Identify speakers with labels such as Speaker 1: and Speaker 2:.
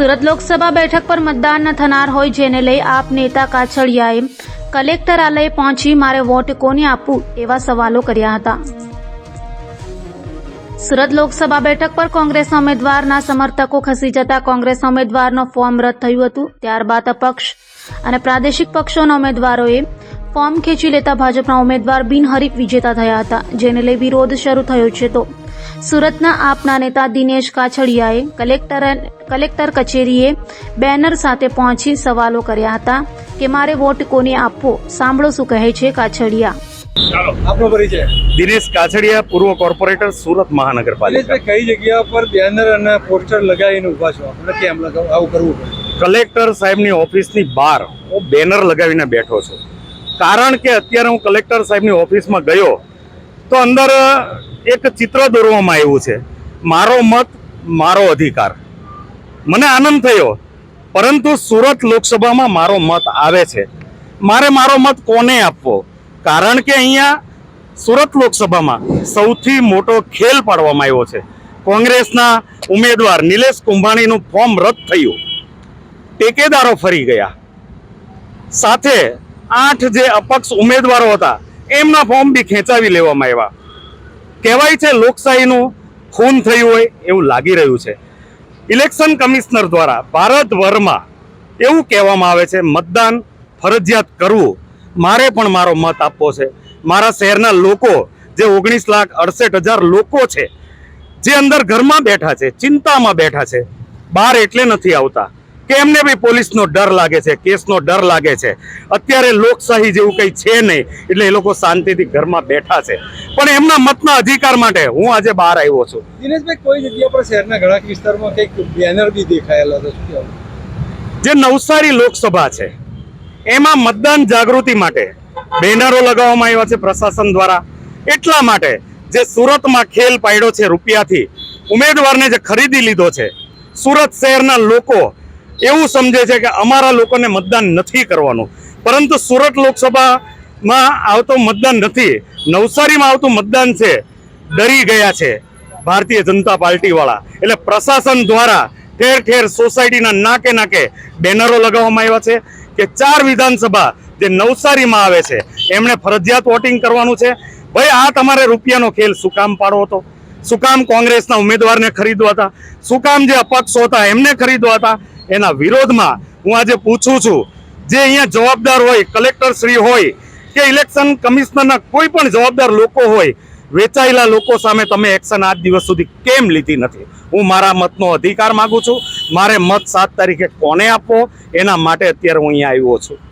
Speaker 1: સુરત લોકસભા બેઠક પર મતદાન થનાર હોય જેને લઈ આપ નેતા કાછડિયાએ કલેક્ટરાલય પહોંચી મારે વોટ કોને આપવું એવા સવાલો કર્યા હતા. સુરત લોકસભા બેઠક પર કોંગ્રેસ ઉમેદવારના સમર્થકો ખસી જતા કોંગ્રેસ ઉમેદવારનો ફોર્મ રદ થયું હતું. ત્યારબાદ અપક્ષ અને પ્રાદેશિક પક્ષોના ઉમેદવારોએ ફોર્મ ખેંચી લેતા ભાજપના ઉમેદવાર બિનહરીફ વિજેતા થયા હતા, જેને લઈ વિરોધ શરૂ થયો છે તો. સુરતના આપના નેતા દિનેશ કાછડિયાએ કલેક્ટર કલેક્ટર કચેરીએ બેનર સાથે પહોંચી સવાલો કર્યા હતા કે મારે વોટ કોને આપવો? સાંભળો શું કહે છે કાછડિયા.
Speaker 2: ચાલો.
Speaker 3: આપનો પરિચય.
Speaker 2: દિનેશ કાછડિયા પૂર્વ કોર્પોરેટર સુરત મહાનગરપાલિકા.
Speaker 3: કઈ જગ્યા પર બેનર અને પોસ્ટર લગાવીને ઊભા છો? આપણે કેમ આવું કરવું
Speaker 2: કલેક્ટર સાહેબની ઓફિસની બહાર હું બેનર લગાવીને બેઠો છું. કારણ કે અત્યારે હું કલેક્ટર સાહેબની ઓફિસમાં ગયો તો અંદર એક ચિત્ર દોરવામાં આવ્યું છે. મારો મત મારો અધિકાર. મને આનંદ થયો. પરંતુ સુરત લોકસભામાં મારો મત આવે છે. મારે મારો મત કોને આપવો? કારણ કે અહીંયા સુરત લોકસભામાં સૌથી મોટો ખેલ પાડવામાં આવ્યો છે. કોંગ્રેસના ઉમેદવાર નિલેશ કુંભાણીનું ફોર્મ રદ થયું. ટેકેદારો ફરી ગયા. સાથે આઠ જે અપક્ષ ઉમેદવારો હતા, એમના ફોર્મ બી ખેંચાવી લેવામાં આવ્યા. કહેવાય છે લોકશાહીનું ખૂન થયું હોય એવું લાગી રહ્યું છે. ઇલેક્શન કમિશનર દ્વારા ભારતભરમાં એવું કહેવામાં આવે છે, મતદાન ફરજિયાત કરવું. મારે પણ મારો મત આપવો છે. મારા શહેરના લોકો, જે ઓગણીસ લાખ અડસઠ હજાર લોકો છે, જે અંદર ઘરમાં બેઠા છે, ચિંતામાં બેઠા છે, બહાર એટલે નથી આવતા. કે એમને બી પોલીસનો ડર લાગે છે કેસનો ડર લાગે છે? અત્યારે લોકશાહી જેવું કંઈ છે નહીં એટલે એ લોકો શાંતિથી ઘરમાં બેઠા છે. પણ એમના મતના અધિકાર માટે હું આજે બહાર આવ્યો છું.
Speaker 3: દિનેશભાઈ કોઈ જગ્યા પર શહેરના ઘણા વિસ્તારમાં કંઈક બેનર બી દેખાયેલા
Speaker 2: જે નવસારી લોકસભા છે એમાં મતદાન જાગૃતિ માટે બેનરો લગાવવામાં આવ્યા છે પ્રશાસન દ્વારા. એટલા માટે જે સુરતમાં ખેલ પાડ્યો છે રૂપિયાથી ઉમેદવારને જે ખરીદી લીધો છે સુરત શહેરના લોકો એવું સમજે છે કે અમારા લોકોને મતદાન નથી કરવાનું. પરંતુ સુરત લોકસભામાં આવતો મતદાન નથી. નવસારીમાં આવતું મતદાન છે. ડરી ગયા છે ભારતીય જનતા પાર્ટીવાળા. એટલે પ્રશાસન દ્વારા ઠેર ઠેર સોસાયટીના નાકે નાકે બેનરો લગાવવામાં આવ્યા છે કે ચાર વિધાનસભા જે નવસારીમાં આવે છે, એમણે ફરજિયાત વોટિંગ કરવાનું છે. ભાઈ, આ તમારે રૂપિયાનો ખેલ શું કામ પાડવો હતો? શું કામ કોંગ્રેસના ઉમેદવારને ખરીદવા હતા? શું કામ જે અપક્ષો હતા, એમને ખરીદવા હતા? એના વિરોધમાં હું આજે પૂછું છું, જે અહીંયા જવાબદાર હોય, કલેક્ટર શ્રી હોય કે ઇલેક્શન કમિશનરના કોઈ પણ જવાબદાર લોકો હોય, વેચાયેલા લોકો સામે તમે એક્શન આજ દિવસ સુધી કેમ લીધી નથી? હું મારા મતનો અધિકાર માંગુ છું. મારે મત સાત તારીખે કોને આપવો? એના માટે અત્યારે હું અહીંયા આવ્યો છું.